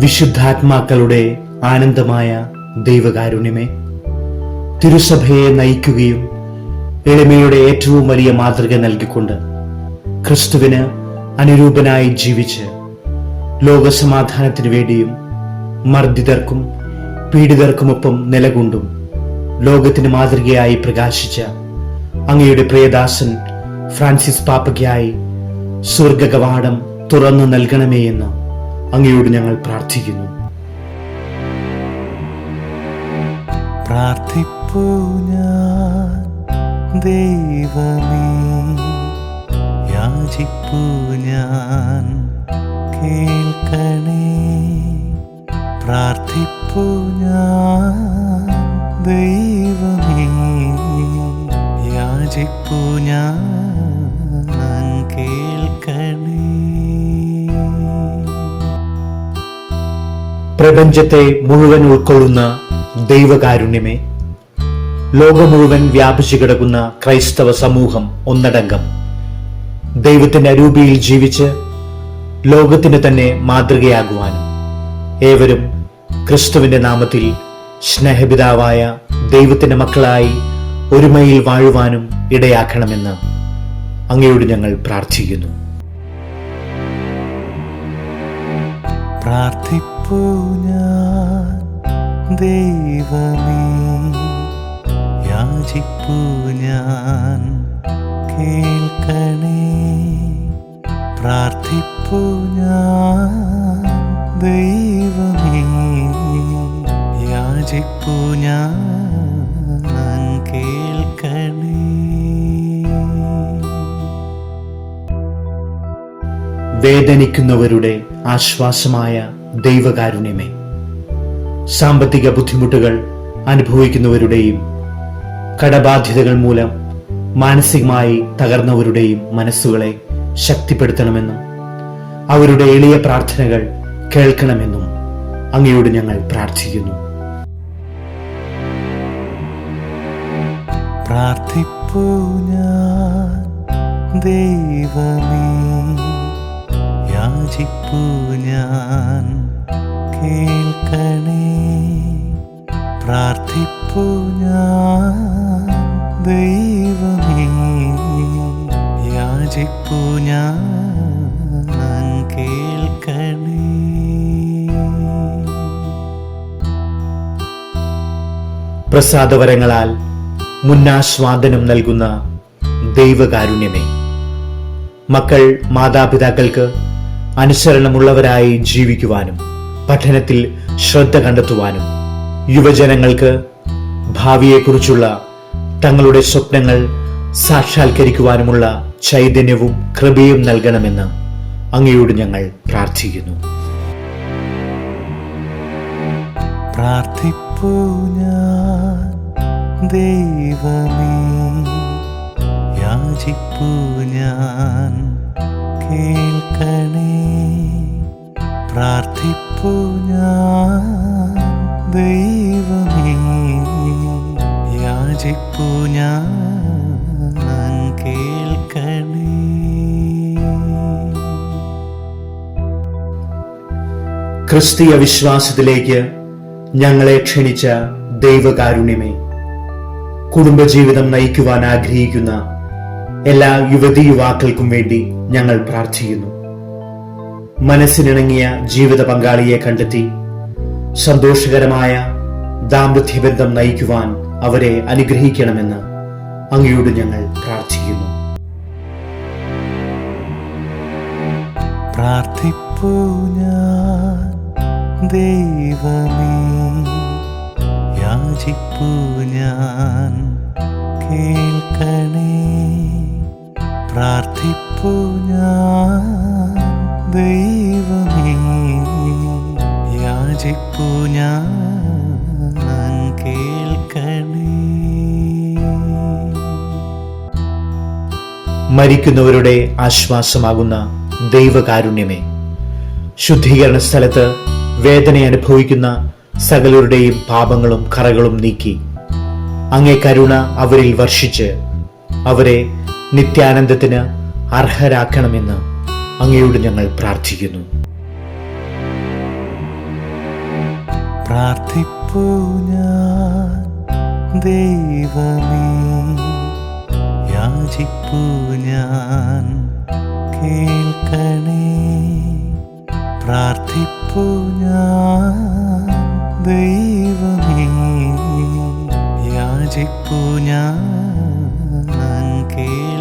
വിശുദ്ധാത്മാക്കളുടെ ആനന്ദമായ ദൈവകാരുണ്യമേ തിരുസഭയെ നയിക്കുകയും എളിമയുടെ ഏറ്റവും വലിയ മാതൃക നൽകിക്കൊണ്ട് ക്രിസ്തുവിന് അനുരൂപനായി ജീവിച്ച് ലോകസമാധാനത്തിനു വേണ്ടിയും മർദ്ദിതർക്കും പീഡിതർക്കുമൊപ്പം നിലകൊണ്ടും ലോകത്തിന് മാതൃകയായി പ്രകാശിച്ച അങ്ങയുടെ പ്രിയദാസൻ ഫ്രാൻസിസ് പാപ്പയ്ക്കായി സ്വർഗകവാടം തുറന്നു നൽകണമേ എന്ന് അങ്ങയോട് ഞങ്ങൾ പ്രാർത്ഥിക്കുന്നു. പ്രാർത്ഥിപ്പൂ ഞാൻ ദൈവമേ. യാചിപ്പൂ ഞാൻ കേൾക്കണേ. പ്രാർത്ഥിപ്പൂ ഞാൻ ദൈവമേ. യാചിപ്പൂ ഞാൻ പ്രപഞ്ചത്തെ മുഴുവൻ ഉൾക്കൊള്ളുന്ന ദൈവകാരുണ്യമേ ലോകം മുഴുവൻ വ്യാപിച്ചു കിടക്കുന്ന ക്രൈസ്തവ സമൂഹം ഒന്നടങ്കം. ദൈവത്തിന്റെ അരൂപിയിൽ ജീവിച്ച് ലോകത്തിന് തന്നെ മാതൃകയാകുവാനും ഏവരും ക്രിസ്തുവിന്റെ നാമത്തിൽ സ്നേഹപിതാവായ ദൈവത്തിന്റെ മക്കളായി ഒരുമയിൽ വാഴുവാനും ഇടയാക്കണമെന്ന് അങ്ങയോട് ഞങ്ങൾ പ്രാർത്ഥിക്കുന്നു. പ്രാർത്ഥിപ്പൂ ദൈവമേ യാചിപ്പൂ ഞാൻ. കേൾക്കണേ പ്രാർത്ഥിപ്പൂ ഞാൻ. ദൈവമേ യാചിപ്പൂ ഞാൻ. വേദനിക്കുന്നവരുടെ ആശ്വാസമായ ദൈവകാരുണ്യമേ. സാമ്പത്തിക ബുദ്ധിമുട്ടുകൾ അനുഭവിക്കുന്നവരുടെയും കടബാധ്യതകൾ മൂലം മാനസികമായി തകർന്നവരുടെയും മനസ്സുകളെ ശക്തിപ്പെടുത്തണമെന്നും അവരുടെ എളിയ പ്രാർത്ഥനകൾ കേൾക്കണമെന്നും അങ്ങയോട് ഞങ്ങൾ പ്രാർത്ഥിക്കുന്നു. ദൈവമേ യാചിപ്പൂ ഞാൻ കേൾക്കണേ. പ്രാർത്ഥിപ്പു ഞാൻ ദൈവമേ. യാചിപ്പു ഞാൻ പ്രസാദവരങ്ങളാൽ മുന്നാസ്വാദനം നൽകുന്ന ദൈവകാരുണ്യമേ. മക്കൾ മാതാപിതാക്കൾക്ക് അനുസരണമുള്ളവരായി ജീവിക്കുവാനും പഠനത്തിൽ ശ്രദ്ധ കണ്ടെത്തുവാനും യുവജനങ്ങൾക്ക് ഭാവിയെക്കുറിച്ചുള്ള തങ്ങളുടെ സ്വപ്നങ്ങൾ സാക്ഷാത്കരിക്കുവാനുമുള്ള ചൈതന്യവും കൃപയും നൽകണമെന്ന് അങ്ങയോട് ഞങ്ങൾ പ്രാർത്ഥിക്കുന്നു. പ്രാർത്ഥിപ്പൂ ഞാൻ ഞാൻ കേൾക്കണേ. ദൈവമേ. ഞാൻ കേൾക്കണേ. ക്രിസ്തീയ വിശ്വാസത്തിലേക്ക് ഞങ്ങളെ ക്ഷണിച്ച ദൈവകാരുണ്യമേ കുടുംബജീവിതം നയിക്കുവാൻ ആഗ്രഹിക്കുന്ന എല്ലാ യുവതി യുവാക്കൾക്കും വേണ്ടി ഞങ്ങൾ പ്രാർത്ഥിക്കുന്നു. മനസ്സിനിണങ്ങിയ ജീവിത പങ്കാളിയെ കണ്ടെത്തി സന്തോഷകരമായ ദാമ്പത്യബന്ധം നയിക്കുവാൻ അവരെ അനുഗ്രഹിക്കണമെന്ന് അങ്ങയോട് ഞങ്ങൾ പ്രാർത്ഥിക്കുന്നു. കേൾക്കണേ. പ്രാർത്ഥിപ്പൂ ഞാൻ ദൈവമേ യാചിപ്പു ഞാൻ കേൾക്കണേ. മരിക്കുന്നവരുടെ ആശ്വാസമാകുന്ന ദൈവകാരുണ്യമേ ശുദ്ധീകരണ സ്ഥലത്ത് വേദന അനുഭവിക്കുന്ന സകലരുടെയും പാപങ്ങളും കറകളും നീക്കി. അങ്ങേ കരുണ അവരിൽ വർഷിച്ച് അവരെ നിത്യാനന്ദത്തിന് അർഹരാക്കണമെന്ന് അങ്ങയോട് ഞങ്ങൾ പ്രാർത്ഥിക്കുന്നു. പ്രാർത്ഥിപ്പൂ ഞാൻ ദൈവമേ. യാചിപ്പൂ ഞാൻ കേൾക്കണേ. പ്രാർത്ഥിപ്പൂ ഞാൻ ദൈവമേ. യാചിപ്പൂ ഞാൻ കേൾക്കണേ